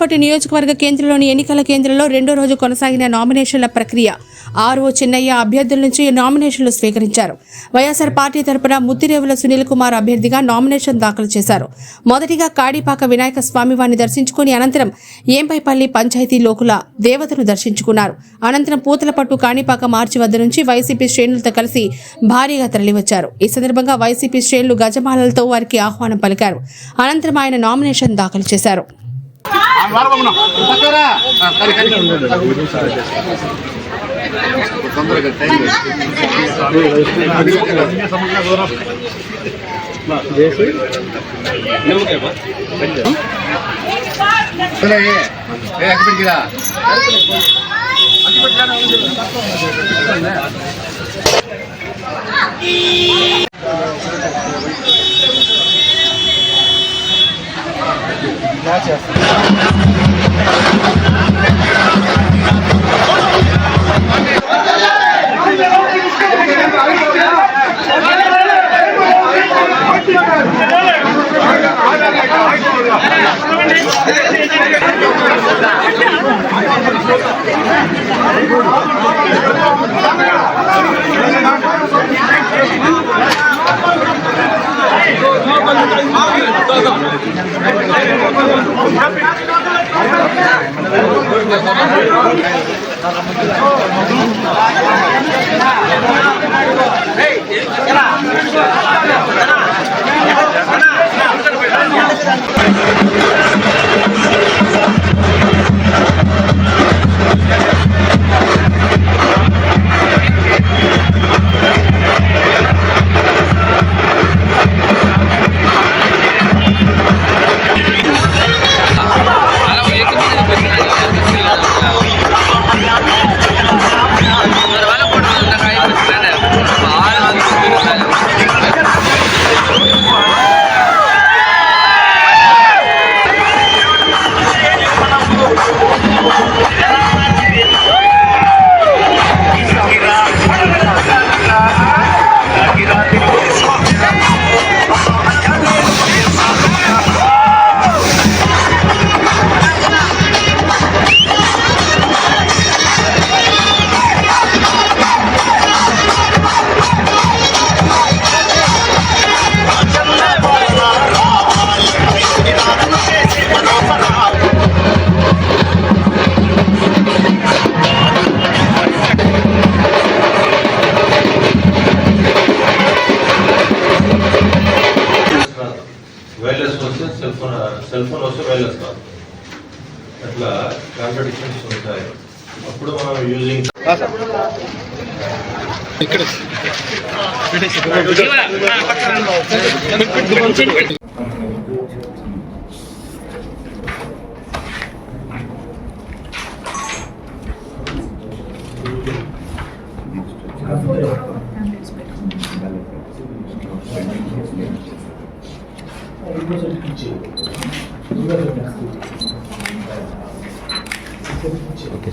పట్టు నియోజకవర్గ కేంద్రంలోని ఎన్నికల కేంద్రంలో రెండో రోజు కొనసాగిన నామినేషన్ల ప్రక్రియ. ఆర్ఓ చిన్నయ్య అభ్యర్థుల నుంచి నామినేషన్లు స్వీకరించారు. వైఎస్ఆర్ పార్టీ తరపున ముత్తిరేవుల సునీల్ కుమార్ అభ్యర్థిగా నామినేషన్ దాఖలు చేశారు. మొదటిగా కాడిపాక వినాయక స్వామివారిని దర్శించుకుని అనంతరం ఏంపైపల్లి పంచాయతీ లోకుల దేవతను దర్శించుకున్నారు. అనంతరం పూతలపట్టు కాణిపాక మార్చి వద్ద నుంచి వైసీపీ శ్రేణులతో కలిసి భారీగా తరలివచ్చారు. ఈ సందర్భంగా వైసీపీ శ్రేణులు గజమాలలతో వారికి ఆహ్వానం పలికారు. అనంతరం ఆయన నామినేషన్ దాఖలు చేశారు. తొందరగా టైం ఎక్కడికిరా Gracias. Alhamdulillah. వస్తే సెల్ ఫోన్ సెల్ ఫోన్ వస్తే వైర్లెస్ కాదు. అట్లా కాంట్రడిక్షన్స్ ఉంటాయి. అప్పుడు మనం యూజింగ్ 1% 빛이 누가 정했을까? 이렇게